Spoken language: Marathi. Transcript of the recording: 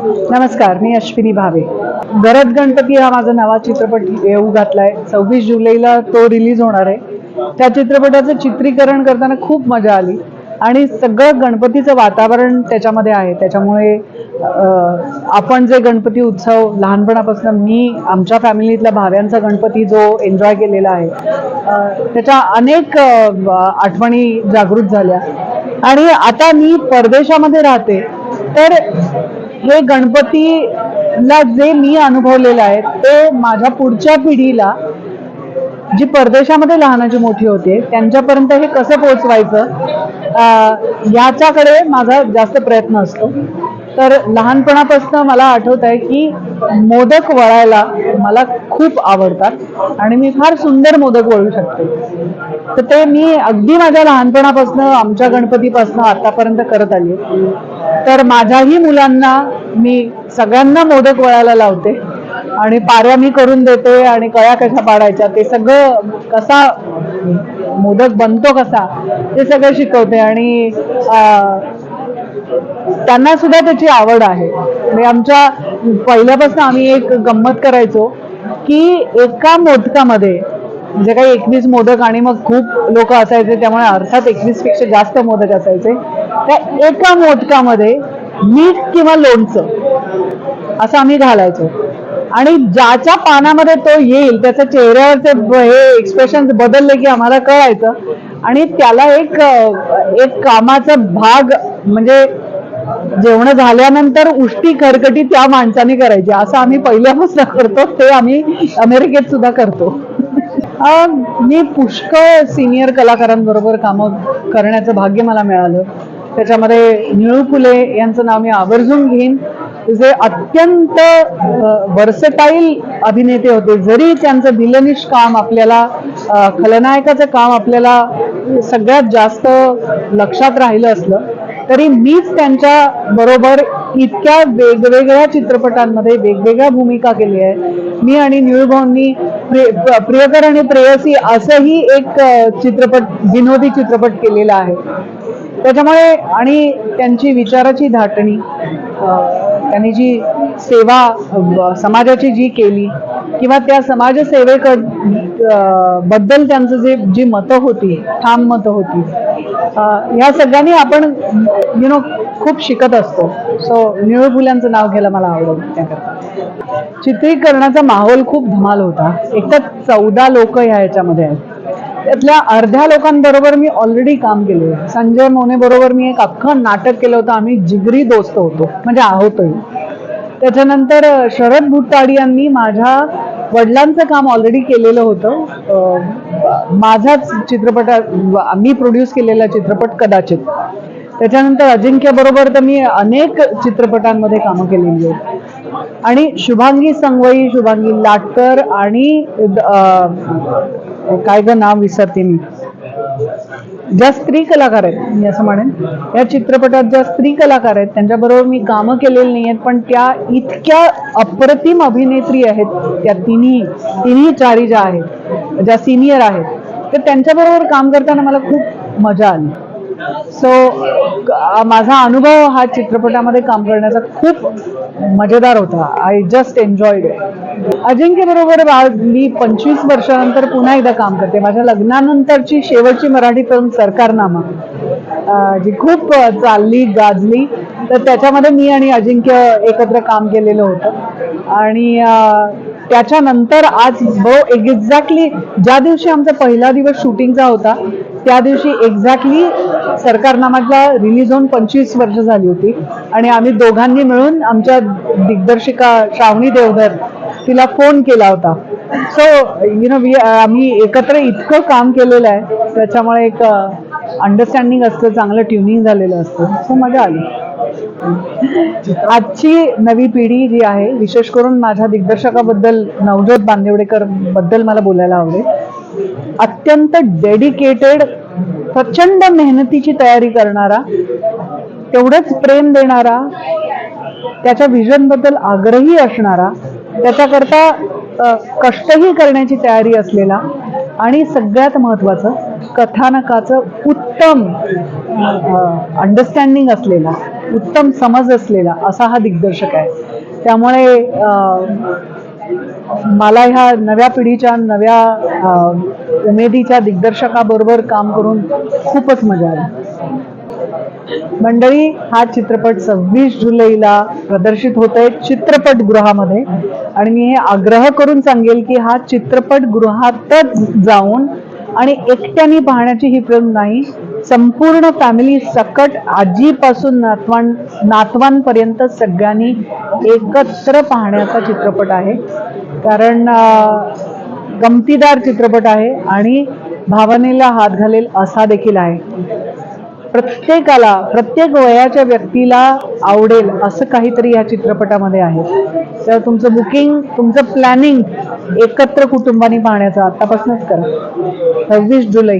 नमस्कार मी अश्विनी भावे. गरज गणपती हा माझा नवा चित्रपट येऊ घातलाय. सव्वीस जुलैला तो रिलीज होणार आहे. त्या चित्रपटाचं चित्रीकरण करताना खूप मजा आली. आणि सगळं गणपतीचं वातावरण त्याच्यामध्ये आहे. त्याच्यामुळे आपण जे गणपती उत्सव लहानपणापासून मी आमच्या फॅमिलीतल्या भाव्यांचा गणपती जो एन्जॉय केलेला आहे त्याच्या अनेक आठवणी जागृत झाल्या. आणि आता मी परदेशामध्ये राहते तर हे गणपतीला जे मी अनुभवलेलं आहे ते माझ्या पुढच्या पिढीला जी परदेशामध्ये लहानाची मोठी होते त्यांच्यापर्यंत हे कसं पोचवायचं याच्याकडे माझा जास्त प्रयत्न असतो. तर लहानपणापासून मला आठवत आहे की मोदक वळायला मला खूप आवडतात आणि मी फार सुंदर मोदक वळू शकते. तर ते मी अगदी माझ्या लहानपणापासून आमच्या गणपतीपासून आतापर्यंत करत आली. तर माझ्याही मुलांना मी सगळ्यांना मोदक वळायला लावते आणि पाऱ्या मी करून देते आणि कळ्या कशा पाडायच्या ते सगळं कसा मोदक बनतो कसा ते सगळं शिकवते आणि त्यांना सुद्धा त्याची आवड आहे. म्हणजे आमच्या पहिल्यापासून आम्ही एक गंमत करायचो की एका मोदकामध्ये म्हणजे काही एकवीस मोदक आणि मग खूप लोक असायचे त्यामुळे अर्थात एकवीसपेक्षा जास्त मोदक असायचे. त्या एका मोदकामध्ये मीठ किंवा लोणचं असं आम्ही घालायचो. आणि ज्याच्या पानामध्ये तो येईल त्याच्या चेहऱ्यावरचे हे एक्सप्रेशन बदलले की आम्हाला कळायचं. आणि त्याला एक एक कामाचा भाग म्हणजे जेवण झाल्यानंतर उष्टी खरकटी त्या माणसाने करायची. असं आम्ही पहिल्यापासून करतो ते आम्ही अमेरिकेत सुद्धा करतो. मी पुष्कळ सिनियर कलाकारांबरोबर कामं करण्याचं भाग्य मला मिळालं. त्याच्यामध्ये निळू फुले यांचं नाव मी आवर्जून घेईन. जे अत्यंत वर्सटाईल अभिनेते होते. जरी त्यांचं विलनिश काम आपल्याला खलनायकाचं काम आपल्याला सगळ्यात जास्त लक्षात राहिलं असलं तरी मीच त्यांच्या बरोबर इतक्या वेगवेगळ्या चित्रपटांमध्ये वेगवेगळ्या भूमिका केली आहे. मी आणि निळूभाऊंनी प्रिय प्रियकर आणि प्रेयसी असंही एक चित्रपट विनोदी चित्रपट केलेला आहे. त्याच्यामुळे आणि त्यांची विचाराची धाटणी त्यांनी जी सेवा समाजाची जी केली किंवा त्या समाजसेवेकबद्दल त्यांचं जे जी मतं होती ठाम मतं होती ह्या सगळ्यांनी आपण यु नो खूप शिकत असतो. सो निळू फुल्यांचं नाव घ्यायला मला आवडेल त्याकरता. चित्रीकरणाचा माहोल खूप धमाल होता. एक तर चौदा लोक ह्या ह्याच्यामध्ये आहेत. त्यातल्या अर्ध्या लोकांबरोबर मी ऑलरेडी काम केले संजय मोने बरोबर मी एक अख्खं नाटक केलं होतं. आम्ही जिगरी दोस्त होतो. म्हणजे आहोतही. त्याच्यानंतर शरद भुट्टाडी यांनी माझ्या वडिलांचं काम ऑलरेडी केलेलं होतं. माझाच चित्रपट मी प्रोड्यूस केलेला चित्रपट कदाचित. त्याच्यानंतर अजिंक्यबरोबर तर मी अनेक चित्रपटांमध्ये कामं केलेली आहेत. आणि शुभांगी संगवई शुभांगी लाटकर आणि काय ग नाव विसरते मी. ज्या स्त्री कलाकार आहेत मी असं म्हणेन या चित्रपटात ज्या स्त्री कलाकार आहेत त्यांच्याबरोबर मी कामं केलेली नाही आहेत पण त्या इतक्या अप्रतिम अभिनेत्री आहेत त्या तिन्ही तिन्ही चारी ज्या आहेत ज्या सिनियर आहेत तर त्यांच्याबरोबर काम करताना मला खूप मजा आली. सो माझा अनुभव हा चित्रपटामध्ये काम करण्याचा खूप मजेदार होता. आय जस्ट एन्जॉयड अजिंक्य बरोबर मी पंचवीस वर्षानंतर पुन्हा एकदा काम करते. माझ्या लग्नानंतरची शेवटची मराठी फिल्म सरकारनामा जी खूप चालली गाजली. तर त्याच्यामध्ये मी आणि अजिंक्य एकत्र काम केलेलं होतं. आणि त्याच्यानंतर आज बो एक्झॅक्टली ज्या दिवशी आमचा पहिला दिवस शूटिंगचा होता त्या दिवशी एक्झॅक्टली सरकारनामाला रिलीज होऊन पंचवीस वर्ष झाली होती. आणि आम्ही दोघांनी मिळून आमच्या दिग्दर्शिका श्रावणी देवधर तिला फोन केला होता. सो यु नो वी आम्ही एकत्र इतकं काम केलेलं आहे त्याच्यामुळे एक अंडरस्टँडिंग असतं चांगलं ट्युनिंग झालेलं असतं. सो मजा आली. आजची नवी पिढी जी आहे विशेष करून माझ्या दिग्दर्शकाबद्दल नवजोत बांदेवडेकरबद्दल मला बोलायला आवडेल. अत्यंत डेडिकेटेड प्रचंड मेहनतीची तयारी करणारा तेवढंच प्रेम देणारा त्याच्या व्हिजनबद्दल आग्रही असणारा त्याच्याकरता कष्टही करण्याची तयारी असलेला आणि सगळ्यात महत्वाचं कथानकाचं उत्तम अंडरस्टँडिंग असलेला उत्तम समज असलेला असा हा दिग्दर्शक आहे. त्यामुळे मला ह्या नव्या पिढीच्या नव्या उमेदीच्या दिग्दर्शकाबरोबर काम करून खूपच मजा आली. मंडळी हा चित्रपट सव्वीस जुलैला प्रदर्शित होत आहे चित्रपटगृहामध्ये. आणि मी हे आग्रह करून सांगेल की हा चित्रपटगृहातच जाऊन आणि एकट्याने पाहण्याची ही फिल्म नाही संपूर्ण फॅमिली सकट आजीपासून नातवां नातवांपर्यंत सगळ्यांनी एकत्र पाहण्याचा चित्रपट आहे. कारण गमतीदार चित्रपट आहे आणि भावनेला हात घालेल असा देखील आहे. प्रत्येकाला प्रत्येक वयाच्या व्यक्तीला आवडेल असं काहीतरी या चित्रपटामध्ये आहे. तर तुमचं बुकिंग तुमचं प्लॅनिंग एकत्र कुटुंबाने पाहण्याचं आतापासूनच करा. सव्वीस जुलै.